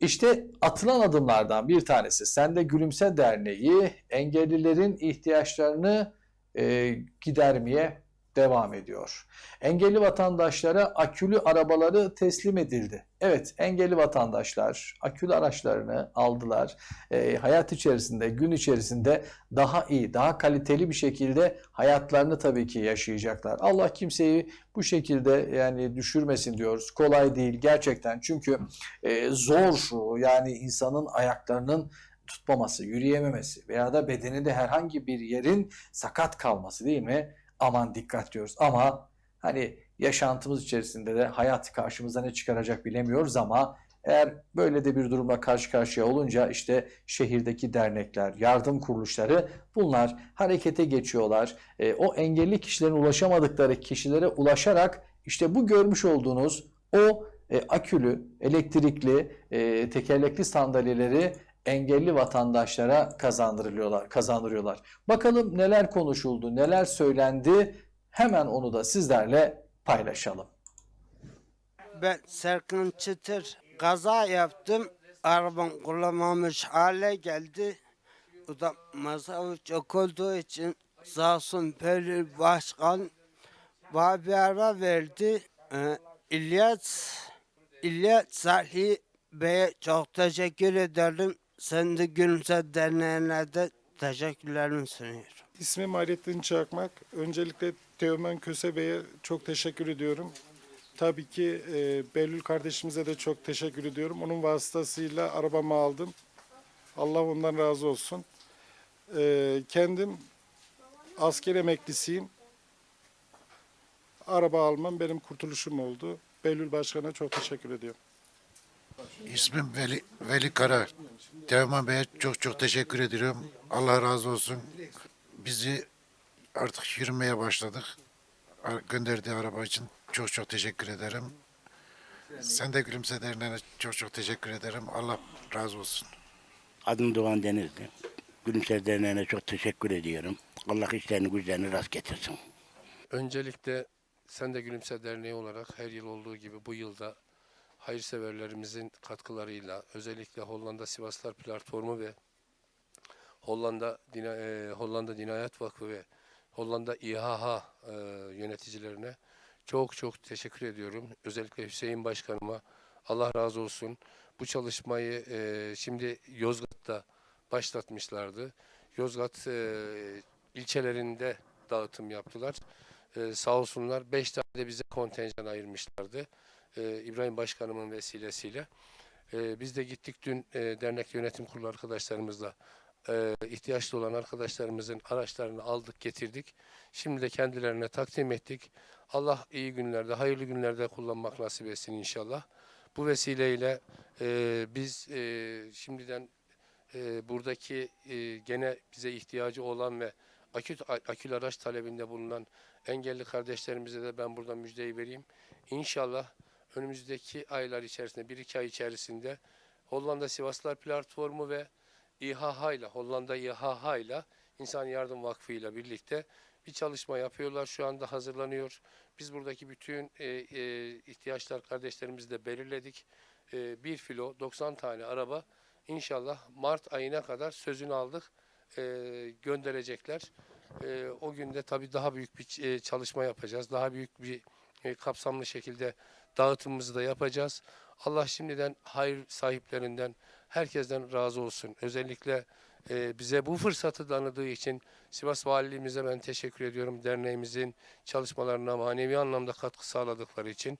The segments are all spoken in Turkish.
İşte atılan adımlardan bir tanesi. Sen de Gülümse Derneği engellilerin ihtiyaçlarını e, gidermeye devam ediyor. Engelli vatandaşlara akülü arabaları teslim edildi. Evet, engelli vatandaşlar akülü araçlarını aldılar. E, hayat içerisinde, gün içerisinde daha iyi, daha kaliteli bir şekilde hayatlarını tabii ki yaşayacaklar. Allah kimseyi bu şekilde yani düşürmesin diyoruz. Kolay değil gerçekten. Çünkü e, zor yani insanın ayaklarının tutmaması, yürüyememesi veya da bedeninde herhangi bir yerin sakat kalması değil mi? Aman dikkat diyoruz. Ama hani yaşantımız içerisinde de hayat karşımıza ne çıkaracak bilemiyoruz ama eğer böyle de bir durumla karşı karşıya olunca işte şehirdeki dernekler, yardım kuruluşları bunlar harekete geçiyorlar. E, o engelli kişilerin ulaşamadıkları kişilere ulaşarak işte bu görmüş olduğunuz o e, akülü, elektrikli, e, tekerlekli sandalyeleri engelli vatandaşlara kazandırılıyorlar, kazandırıyorlar. Bakalım neler konuşuldu, neler söylendi. Hemen onu da sizlerle paylaşalım. Ben Serkan Çıtır kaza yaptım. Arabam kullanmamış hale geldi. O da masrafı çok olduğu için sağ olsun Pelül Başkan bana bir araba verdi. Ee, İlyas, İlyas Salih Bey'e çok teşekkür ederim. Sen de Gülümse Derneği'ne de teşekkürlerimi sunuyorum. İsmim Hayrettin Çakmak. Öncelikle Teoman Köse Bey'e çok teşekkür ediyorum. Tabii ki e, Behlül kardeşimize de çok teşekkür ediyorum. Onun vasıtasıyla arabamı aldım. Allah ondan razı olsun. E, kendim asker emeklisiyim. Araba almam benim kurtuluşum oldu. Behlül Başkan'a çok teşekkür ediyorum. İsmim Veli, Veli Kara. Teoman Bey'e çok çok teşekkür ediyorum. Allah razı olsun. Bizi artık yürümeye başladık. Gönderdiği araba için çok çok teşekkür ederim. Sen de Gülümse Derneği'ne çok çok teşekkür ederim. Allah razı olsun. Adım Doğan Denizli. Derneği'ne çok teşekkür ediyorum. Allah işlerini güçlerini rast getirsin. Öncelikle Sen de Gülümse Derneği olarak her yıl olduğu gibi bu yılda hayırseverlerimizin katkılarıyla özellikle Hollanda Sivaslar Platformu ve Hollanda Dina, e, Hollanda Dinayet Vakfı ve Hollanda İHH e, yöneticilerine çok çok teşekkür ediyorum. Özellikle Hüseyin Başkanıma Allah razı olsun. Bu çalışmayı e, şimdi Yozgat'ta başlatmışlardı. Yozgat e, ilçelerinde dağıtım yaptılar. E, sağ olsunlar 5 tane de bize kontenjan ayırmışlardı. E, İbrahim Başkanımın vesilesiyle. E, biz de gittik dün e, dernek yönetim kurulu arkadaşlarımızla ihtiyaçlı olan arkadaşlarımızın araçlarını aldık getirdik. Şimdi de kendilerine takdim ettik. Allah iyi günlerde, hayırlı günlerde kullanmak nasip etsin inşallah. Bu vesileyle e, biz e, şimdiden e, buradaki e, gene bize ihtiyacı olan ve akut akül araç talebinde bulunan engelli kardeşlerimize de ben buradan müjdeyi vereyim. İnşallah önümüzdeki aylar içerisinde, bir iki ay içerisinde Hollanda Sivaslar Platformu ve İHH ile, Hollanda İHH ile İnsan Yardım Vakfı ile birlikte bir çalışma yapıyorlar. Şu anda hazırlanıyor. Biz buradaki bütün e, e, ihtiyaçlar kardeşlerimizi de belirledik. E, bir filo 90 tane araba inşallah Mart ayına kadar sözünü aldık. E, gönderecekler. E, o günde tabii daha büyük bir e, çalışma yapacağız. Daha büyük bir e, kapsamlı şekilde dağıtımımızı da yapacağız. Allah şimdiden hayır sahiplerinden, herkesten razı olsun. Özellikle e, bize bu fırsatı tanıdığı için Sivas Valiliğimize ben teşekkür ediyorum. Derneğimizin çalışmalarına manevi anlamda katkı sağladıkları için.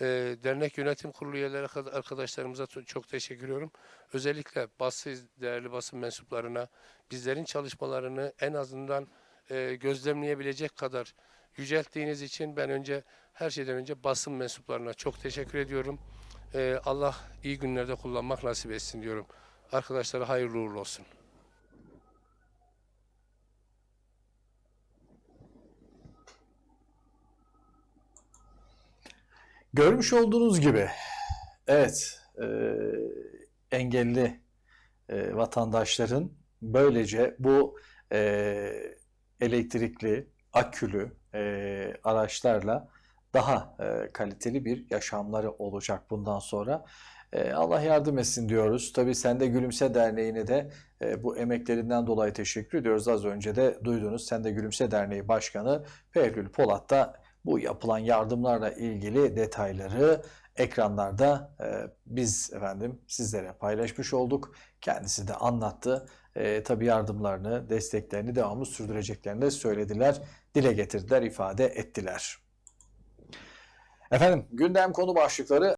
E, dernek yönetim kurulu üyeleri arkad- arkadaşlarımıza çok teşekkür ediyorum. Özellikle basın, değerli basın mensuplarına bizlerin çalışmalarını en azından e, gözlemleyebilecek kadar yücelttiğiniz için ben önce her şeyden önce basın mensuplarına çok teşekkür ediyorum. E, Allah iyi günlerde kullanmak nasip etsin diyorum. Arkadaşlara hayırlı uğurlu olsun. Görmüş olduğunuz gibi evet e, engelli e, vatandaşların böylece bu e, elektrikli, akülü e, araçlarla daha e, kaliteli bir yaşamları olacak bundan sonra. E, Allah yardım etsin diyoruz. Tabii Sen de Gülümse Derneği'ne de e, bu emeklerinden dolayı teşekkür ediyoruz. Az önce de duydunuz. Sen de Gülümse Derneği Başkanı Behlül Polat da bu yapılan yardımlarla ilgili detayları ekranlarda e, biz efendim sizlere paylaşmış olduk. Kendisi de anlattı. E, tabii yardımlarını, desteklerini devamlı sürdüreceklerini de söylediler, dile getirdiler, ifade ettiler. Efendim? Gündem konu başlıkları